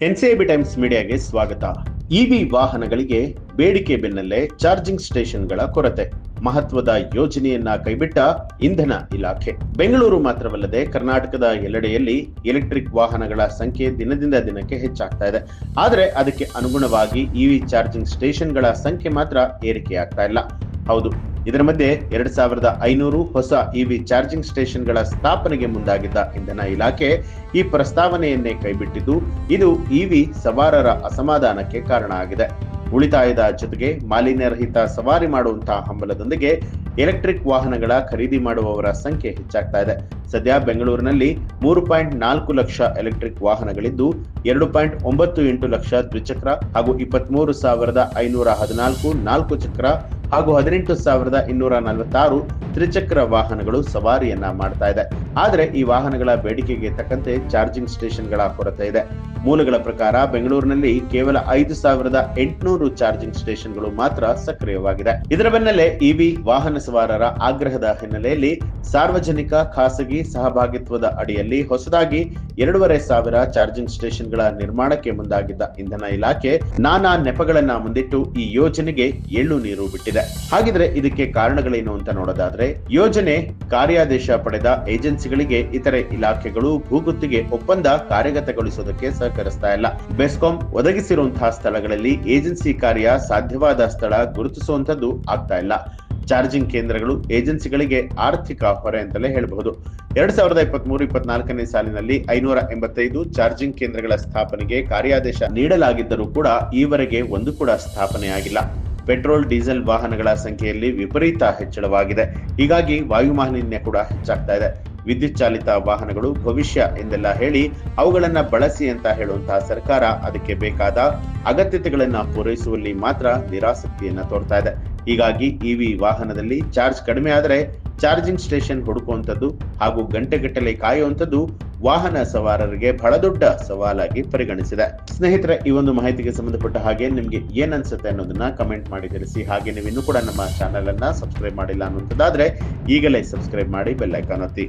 NCIB times ಮೀಡಿಯಾಗೆ ಸ್ವಾಗತ. EV ವಾಹನಗಳಿಗೆ ಬೇಡಿಕೆ ಬೆನ್ನಲ್ಲೇ ಚಾರ್ಜಿಂಗ್ ಸ್ಟೇಷನ್ಗಳ ಕೊರತೆ. ಮಹತ್ವದ ಯೋಜನೆಯನ್ನ ಕೈಬಿಟ್ಟ ಇಂಧನ ಇಲಾಖೆ. ಬೆಂಗಳೂರು ಮಾತ್ರವಲ್ಲದೆ ಕರ್ನಾಟಕದ ಎಲ್ಲೆಡೆಯಲ್ಲಿ ಎಲೆಕ್ಟ್ರಿಕ್ ವಾಹನಗಳ ಸಂಖ್ಯೆ ದಿನದಿಂದ ದಿನಕ್ಕೆ ಹೆಚ್ಚಾಗ್ತಾ ಇದೆ. ಆದರೆ ಅದಕ್ಕೆ ಅನುಗುಣವಾಗಿ ಇವಿ ಚಾರ್ಜಿಂಗ್ ಸ್ಟೇಷನ್ಗಳ ಸಂಖ್ಯೆ ಮಾತ್ರ ಏರಿಕೆಯಾಗ್ತಾ ಇಲ್ಲ. ಹೌದು ಇದರ ಮಧ್ಯೆ ಎರಡ್ ಸಾವಿರದ ಐನೂರು ಹೊಸ ಇವಿ ಚಾರ್ಜಿಂಗ್ ಸ್ಟೇಷನ್ಗಳ ಸ್ಥಾಪನೆಗೆ ಮುಂದಾಗಿದ್ದ ಇಂಧನ ಇಲಾಖೆ ಈ ಪ್ರಸ್ತಾವನೆಯನ್ನೇ ಕೈಬಿಟ್ಟಿದ್ದು, ಇದು ಇವಿ ಸವಾರರ ಅಸಮಾಧಾನಕ್ಕೆ ಕಾರಣ ಆಗಿದೆ. ಉಳಿತಾಯದ ಜೊತೆಗೆ ಮಾಲಿನ್ಯರಹಿತ ಸವಾರಿ ಮಾಡುವಂತಹ ಹಂಬಲದೊಂದಿಗೆ ಎಲೆಕ್ಟ್ರಿಕ್ ವಾಹನಗಳ ಖರೀದಿ ಮಾಡುವವರ ಸಂಖ್ಯೆ ಹೆಚ್ಚಾಗ್ತಾ ಇದೆ. ಸದ್ಯ ಬೆಂಗಳೂರಿನಲ್ಲಿ ಮೂರು ಪಾಯಿಂಟ್ ನಾಲ್ಕು ಲಕ್ಷ ಎಲೆಕ್ಟ್ರಿಕ್ ವಾಹನಗಳಿದ್ದು, ಎರಡು ಪಾಯಿಂಟ್ ಒಂಬತ್ತು ಎಂಟು ಲಕ್ಷ ದ್ವಿಚಕ್ರ ಹಾಗೂ ಇಪ್ಪತ್ಮೂರು ಸಾವಿರದ ಐನೂರ ಹದಿನಾಲ್ಕು ನಾಲ್ಕು ಚಕ್ರ ಹಾಗೂ ಹದಿನೆಂಟು ಸಾವಿರದ ಇನ್ನೂರ ನಲವತ್ತಾರು ತ್ರಿಚಕ್ರ ವಾಹನಗಳು ಸವಾರಿಯನ್ನ ಮಾಡ್ತಾ ಇದೆ. ಆದರೆ ಈ ವಾಹನಗಳ ಬೇಡಿಕೆಗೆ ತಕ್ಕಂತೆ ಚಾರ್ಜಿಂಗ್ ಸ್ಟೇಷನ್ಗಳ ಕೊರತೆ ಇದೆ. ಮೂಲಗಳ ಪ್ರಕಾರ ಬೆಂಗಳೂರಿನಲ್ಲಿ ಕೇವಲ ಐದು ಸಾವಿರದ ಎಂಟುನೂರು ಚಾರ್ಜಿಂಗ್ ಸ್ಟೇಷನ್ಗಳು ಮಾತ್ರ ಸಕ್ರಿಯವಾಗಿದೆ. ಇದರ ಬೆನ್ನಲ್ಲೇ ಇವಿ ವಾಹನ ಸವಾರರ ಆಗ್ರಹದ ಹಿನ್ನೆಲೆಯಲ್ಲಿ ಸಾರ್ವಜನಿಕ ಖಾಸಗಿ ಸಹಭಾಗಿತ್ವದ ಅಡಿಯಲ್ಲಿ ಹೊಸದಾಗಿ ಎರಡೂವರೆ ಸಾವಿರ ಚಾರ್ಜಿಂಗ್ ಸ್ಟೇಷನ್ಗಳ ನಿರ್ಮಾಣಕ್ಕೆ ಮುಂದಾಗಿದ್ದ ಇಂಧನ ಇಲಾಖೆ ನಾನಾ ನೆಪಗಳನ್ನ ಮುಂದಿಟ್ಟು ಈ ಯೋಜನೆಗೆ ಎಳ್ಳು ನೀರು ಬಿಟ್ಟಿದೆ. ಹಾಗಿದ್ರೆ ಇದಕ್ಕೆ ಕಾರಣಗಳೇನು ಅಂತ ನೋಡೋದಾದ್ರೆ, ಯೋಜನೆ ಕಾರ್ಯಾದೇಶ ಪಡೆದ ಏಜೆನ್ಸಿಗಳಿಗೆ ಇತರೆ ಇಲಾಖೆಗಳು ಭೂಗುತ್ತಿಗೆ ಒಪ್ಪಂದ ಕಾರ್ಯಗತಗೊಳಿಸೋದಕ್ಕೆ ಸಹಕರಿಸ್ತಾ ಇಲ್ಲ. ಬೆಸ್ಕಾಂ ಒದಗಿಸಿರುವಂತಹ ಸ್ಥಳಗಳಲ್ಲಿ ಏಜೆನ್ಸಿ ಕಾರ್ಯ ಸಾಧ್ಯವಾದ ಸ್ಥಳ ಗುರುತಿಸುವಂತದ್ದು ಆಗ್ತಾ ಇಲ್ಲ. ಚಾರ್ಜಿಂಗ್ ಕೇಂದ್ರಗಳು ಏಜೆನ್ಸಿಗಳಿಗೆ ಆರ್ಥಿಕ ಹೊರೆ ಅಂತಲೇ ಹೇಳಬಹುದು. ಎರಡ್ ಸಾವಿರದ ಇಪ್ಪತ್ತ್ ಮೂರು ಇಪ್ಪತ್ನಾಲ್ಕನೇ ಸಾಲಿನಲ್ಲಿ ಐನೂರ ಎಂಬತ್ತೈದು ಚಾರ್ಜಿಂಗ್ ಕೇಂದ್ರಗಳ ಸ್ಥಾಪನೆಗೆ ಕಾರ್ಯಾದೇಶ ನೀಡಲಾಗಿದ್ದರೂ ಕೂಡ ಈವರೆಗೆ ಒಂದು ಕೂಡ ಸ್ಥಾಪನೆಯಾಗಿಲ್ಲ ಪೆಟ್ರೋಲ್, ಡೀಸೆಲ್ ವಾಹನಗಳ ಸಂಖ್ಯೆಯಲ್ಲಿ ವಿಪರೀತ ಹೆಚ್ಚಳವಾಗಿದೆ. ಹೀಗಾಗಿ ವಾಯುಮಾಲಿನ್ಯ ಕೂಡ ಹೆಚ್ಚಾಗ್ತಾ ಇದೆ. ವಿದ್ಯುತ್ ಚಾಲಿತ ವಾಹನಗಳು ಭವಿಷ್ಯ ಎಂದೆಲ್ಲ ಹೇಳಿ ಅವುಗಳನ್ನ ಬಳಸಿ ಅಂತ ಹೇಳುವಂತಹ ಸರ್ಕಾರ ಅದಕ್ಕೆ ಬೇಕಾದ ಅಗತ್ಯತೆಗಳನ್ನ ಪೂರೈಸುವಲ್ಲಿ ಮಾತ್ರ ನಿರಾಸಕ್ತಿಯನ್ನ ತೋರ್ತಾ ಇದೆ. ಹೀಗಾಗಿ ಇವಿ ವಾಹನದಲ್ಲಿ ಚಾರ್ಜ್ ಕಡಿಮೆ ಆದರೆ ಚಾರ್ಜಿಂಗ್ ಸ್ಟೇಷನ್ ಹುಡುಕುವಂಥದ್ದು ಹಾಗೂ ಗಂಟೆಗಟ್ಟಲೆ ಕಾಯುವಂಥದ್ದು ವಾಹನ ಸವಾರರಿಗೆ ಬಹಳ ದೊಡ್ಡ ಸವಾಲಾಗಿ ಪರಿಗಣಿಸಿದೆ. ಸ್ನೇಹಿತರೆ, ಈ ಒಂದು ಮಾಹಿತಿಗೆ ಸಂಬಂಧಪಟ್ಟ ಹಾಗೆ ನಿಮ್ಗೆ ಏನ್ ಅನ್ಸುತ್ತೆ ಅನ್ನೋದನ್ನ ಕಮೆಂಟ್ ಮಾಡಿ ತಿಳಿಸಿ. ಹಾಗೆ ನೀವು ಇನ್ನೂ ಕೂಡ ನಮ್ಮ ಚಾನೆಲ್ ಅನ್ನ ಸಬ್ಸ್ಕ್ರೈಬ್ ಮಾಡಿಲ್ಲ ಅನ್ನುವಂಥದ್ದಾದ್ರೆ ಈಗಲೇ ಸಬ್ಸ್ಕ್ರೈಬ್ ಮಾಡಿ ಬೆಲ್ಲೈಕಾನ್ ಒತ್ತಿ.